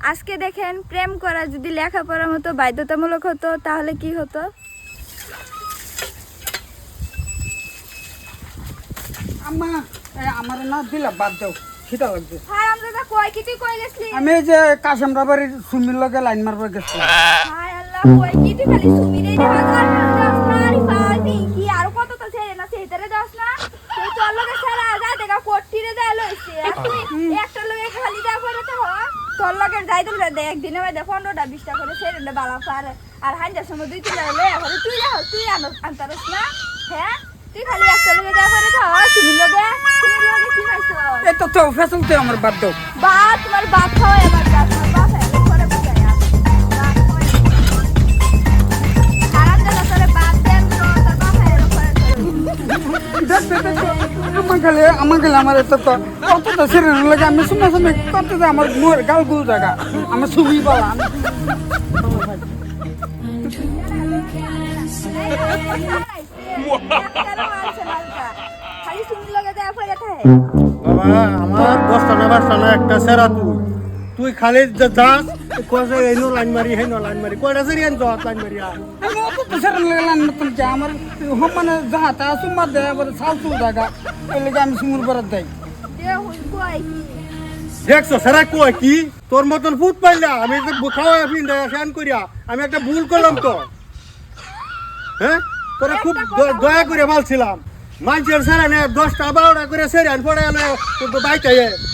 আজকে দেখেন প্রেম করা যদি লেখাপড়ার মতো বাধ্যতামূলক হতো তাহলে কি হতো? আম্মা আমার না দিলা বাদ দাও খিদা কি তুই আমি যে কাশেমরা বাড়ির সুমির লগে লাইন মারবার গেছি। হায় আল্লাহ কয় কি তুই খালি কি আর কত তো ছেড়ে না সেইটারে দাস না। তুই তোর লগে সারা যা দেখা লইছে। তুই একটা লগে খালি করে তো হ তোর লগের যাই দিল একদিনে মধ্যে পনেরোটা বিশটা করে দে বালা পার। আর হাঞ্জার সময় দুই তিনটা লয়ে এখন তুই যা তুই আনো আনতারস না? হ্যাঁ? তুই খালি একটা লগে যা করে তো তুমি লগে কি এই তো তো ফেসল তো আমার বাদ দাও। বা তোমার বাদ খাওয়া আমার। আমার গেলে আমার এত ক- কত তো সিরিয়াল লাগে আমি শুনে শুনে কত আমার মুয়ের গাল গুল জায়গা ছবি আমি খালি পড়ে থাকে বাবা, আমার দশটা না বারোটা একটা সেরা তুই। তুই খালি যাস কয়েছে এই নো লাইন মারি হেই নো লাইন মারি কয়টা সেরি আনছ লাইন মারি আয়। আমি অত তো না আমার হোম। মানে তা জায়গা আমি সুমুর পরে দেই দে দেখছ সেরা কয় কি? তোর মতন ফুট পাইলা আমি যে খাওয়া ফিন্ডা ফ্যান করিয়া আমি একটা ভুল করলাম তো। হ্যাঁ তোরা খুব দ- দয়া করে বলছিলাম মানুষের সেরা নে দশটা বারোটা করে সেরে আন পড়ে এলো বাইকে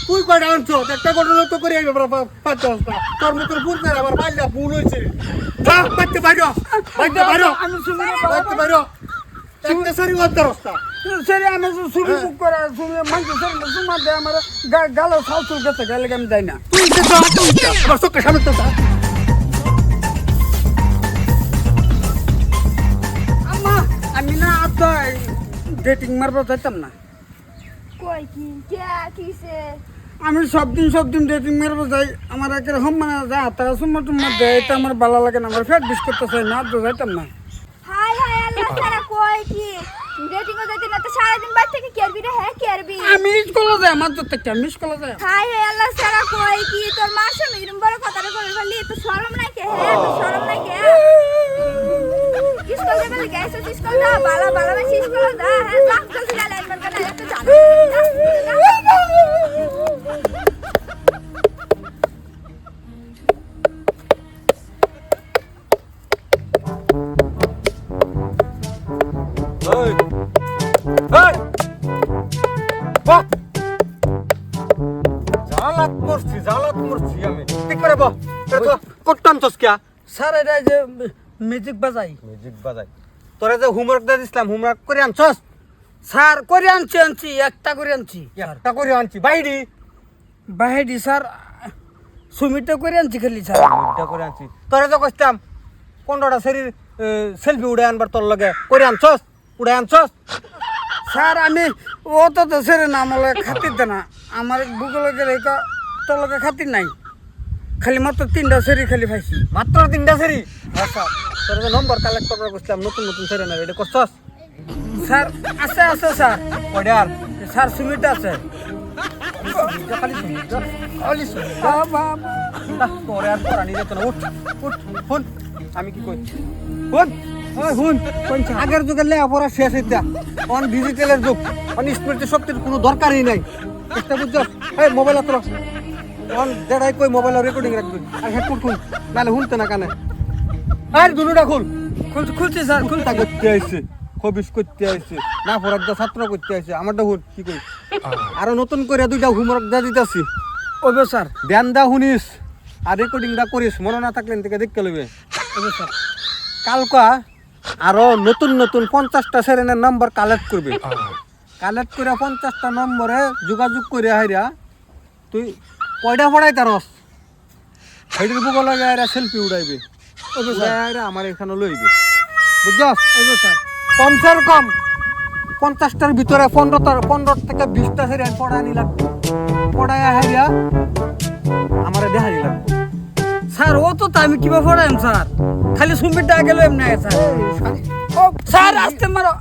তুই কয়টা আনছ? একটা ঘটনা তো করে আইবে পাঁচ দশটা তোর মতন ফুট করে আবার পাইলা ভুল হয়েছে বাইতে বাইরো বাইতে বাইরো বাইতে বাইরো। একটা সারি অন্তরস্তা সেরে আমি সুমি বুক করে সুমি মানুষ সেরে সুমা দেয় আমার গালে সাল গেছে গেলে আমি যাই না। তুই আমার চোখের সামনে তো ডেটিং মারবো চাইতাম না। কই কি কে কিসে? আমি সব দিন সব দিন ডেটিং মারবো যাই আমার একের হোম মানে যা তারা সুম্মা টুম্মা দেয় এটা আমার ভালো লাগে না আমার ফেট বিস করতে চাই না তো যাইতাম না। হাই হাই আল্লাহ সারা কই কি? ডেটিং ও দিতে না তো সারাদিন বাইরে থেকে কেরবি রে? হ্যাঁ কেরবি? আমি স্কুলে যাই আমার তো থেকে আমি স্কুলে যাই। হাই হাই আল্লাহ সারা কই কি? তোর মার সামনে এরকম বড় কথাটা করে ফেললি তো শরম নাই কে? হ্যাঁ তো শরম নাই কে? স্কুল যাবে লাগে এসে স্কুল যা বালা বালা বেশি স্কুল যা হ্যাঁ যা জলদি যা লাইন মান করে এত জানো। এই এই বক জালাত মরছি জালাত মরছি আমি। ঠিক করে বহ করতাম তোস কিয়া স্যার এটা যে মিউজিক বাজাই। মিউজিক বাজাই। তোরা যে হোমওয়ার্ক দিয়ে দিছিলাম হোমওয়ার্ক করে আনছস? স্যার করে আনছি আনছি একটা করে আনছি। একটা করে আনছি বাইডি বাহেডি স্যার সুমিটা করে আনছি খালি স্যার। একটা করে আনছি। তোরা যে কইতাম পনেরোটা শরীর সেলফি উড়ে আনবার তোর লগে। করে আনছস? উড়ে আনছস? স্যার আমি ও তো তো সেরে না আমার খাতির দে না। আমার বুকলে গেলে ক তোর লগে খাতির নাই। খালি মাত্র তিনটা সেরি খালি পাইছি। মাত্র তিনটা সেরি আচ্ছা তোরা নম্বর কালেক্ট করবার কইছিলাম, নতুন নতুন সেরে না এটা করছস? স্যার, আছে আছে, স্যার। আর? স্যার সুমিটা আছে। শুনি শুনি। আমি কি কই? হুন আগের যুগের লেখাপড়া শেষ হইতা অন ডিজিটালের যুগ। অন স্মৃতি শক্তির কোনো দরকারই নাই। বুঝতে বুঝছস? এই মোবাইল অন যেটাই কই মোবাইল রেকর্ডিং রাখবি। আর হেডফোন খুল নাহলে শুনতে না কানে। আর দুনুটা খুল। খুলছি খুলছি স্যার খুলতা করতে আইছে খবিস করতে আইছে না পড়ার ছাত্র করতে আইছে আমারটা হুন কি কই আরও নতুন করে দুইটা হোমওয়ার্ক দা দিতাছি। ওবে স্যার। ধ্যান দা শুনিস আর রেকর্ডিংটা করিস মনে না থাকলে থেকে দেখতে লইবে। ওবে স্যার। কালকা আরও নতুন নতুন পঞ্চাশটা সেরেনের নম্বর কালেক্ট করবে। কালেক্ট করে পঞ্চাশটা নম্বরে যোগাযোগ করে হাইরা তুই কয়টা পড়াই তারস সেইটির বুক লাগে সেলফি উড়াইবে। আমার এখানে লইবে। বুঝছস? স্যার। কমসের কম পঞ্চাশটার ভিতরে পনেরোটা পনেরো থেকে বিশটা সেরেন পড়ানি লাগবে। পড়ায় হেরিয়া আমার দেখানি লাগবে। স্যার ও তো আমি কীভাবে পড়াইম স্যার? খালি সুমিটা গেল এমনি স্যার। এই, ও স্যার আসতে মারো।